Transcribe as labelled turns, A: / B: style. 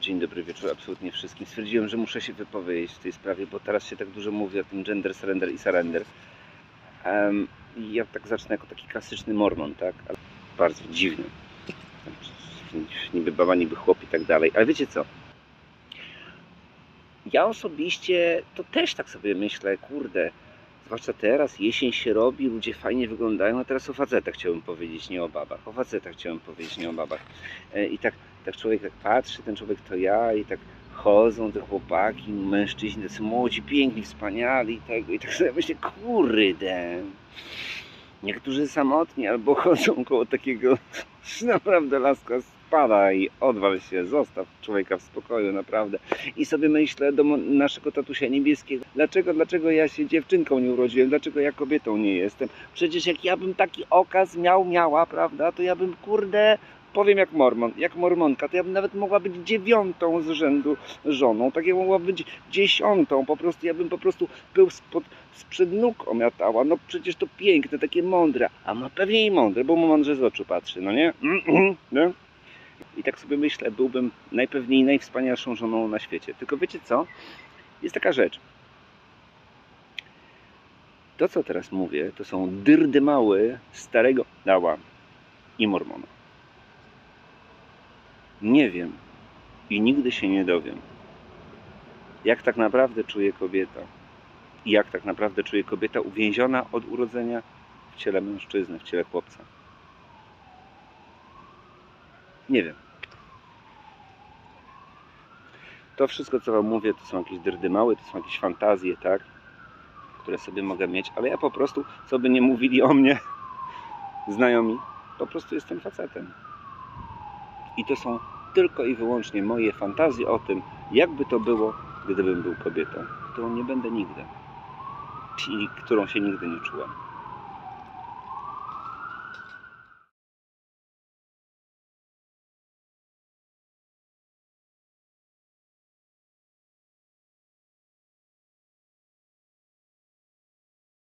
A: Dzień dobry wieczór absolutnie wszystkim. Stwierdziłem, że muszę się wypowiedzieć w tej sprawie, bo teraz się tak dużo mówi o tym gender, surrender i surrender. Em, I ja tak zacznę jako taki klasyczny mormon, tak? Ale bardzo dziwny. Niby baba, niby chłop i tak dalej. Ale wiecie co? Ja osobiście to też tak sobie myślę, kurde, zwłaszcza teraz, jesień się robi, ludzie fajnie wyglądają, a teraz o facetach chciałbym powiedzieć, nie o babach. O facetach chciałem powiedzieć, nie o babach. E, I tak, tak człowiek tak patrzy, ten człowiek to ja i tak chodzą te chłopaki, mężczyźni, tacy młodzi, piękni, wspaniali i tego. I tak sobie myślę, kurde, niektórzy samotni albo chodzą koło takiego, naprawdę laska i odwal się, zostaw człowieka w spokoju, naprawdę. I sobie myślę do naszego tatusia niebieskiego, dlaczego, dlaczego ja się dziewczynką nie urodziłem, dlaczego ja kobietą nie jestem. Przecież jak ja bym taki okaz miał, miała, prawda, to ja bym, kurde, powiem jak mormon, jak mormonka, to ja bym nawet mogła być dziewiątą z rzędu żoną, tak jak mogła być dziesiątą, po prostu ja bym po prostu był spod, sprzed nóg omiatała, no przecież to piękne, takie mądre, a ma pewnie i mądre, bo mu mądrze z oczu patrzy, no nie? nie? I tak sobie myślę, byłbym najpewniej najwspanialszą żoną na świecie. Tylko wiecie co? Jest taka rzecz. To, co teraz mówię, to są dyrdymały starego dała i mormona. Nie wiem i nigdy się nie dowiem, jak tak naprawdę czuje kobieta i jak tak naprawdę czuje kobieta uwięziona od urodzenia w ciele mężczyzny, w ciele chłopca. Nie wiem. To wszystko, co Wam mówię, to są jakieś dyrdymały, to są jakieś fantazje, tak? Które sobie mogę mieć, ale ja po prostu, co by nie mówili o mnie znajomi, po prostu jestem facetem. I to są tylko i wyłącznie moje fantazje o tym, jakby to było, gdybym był kobietą, którą nie będę nigdy, czyli którą się nigdy nie czułem.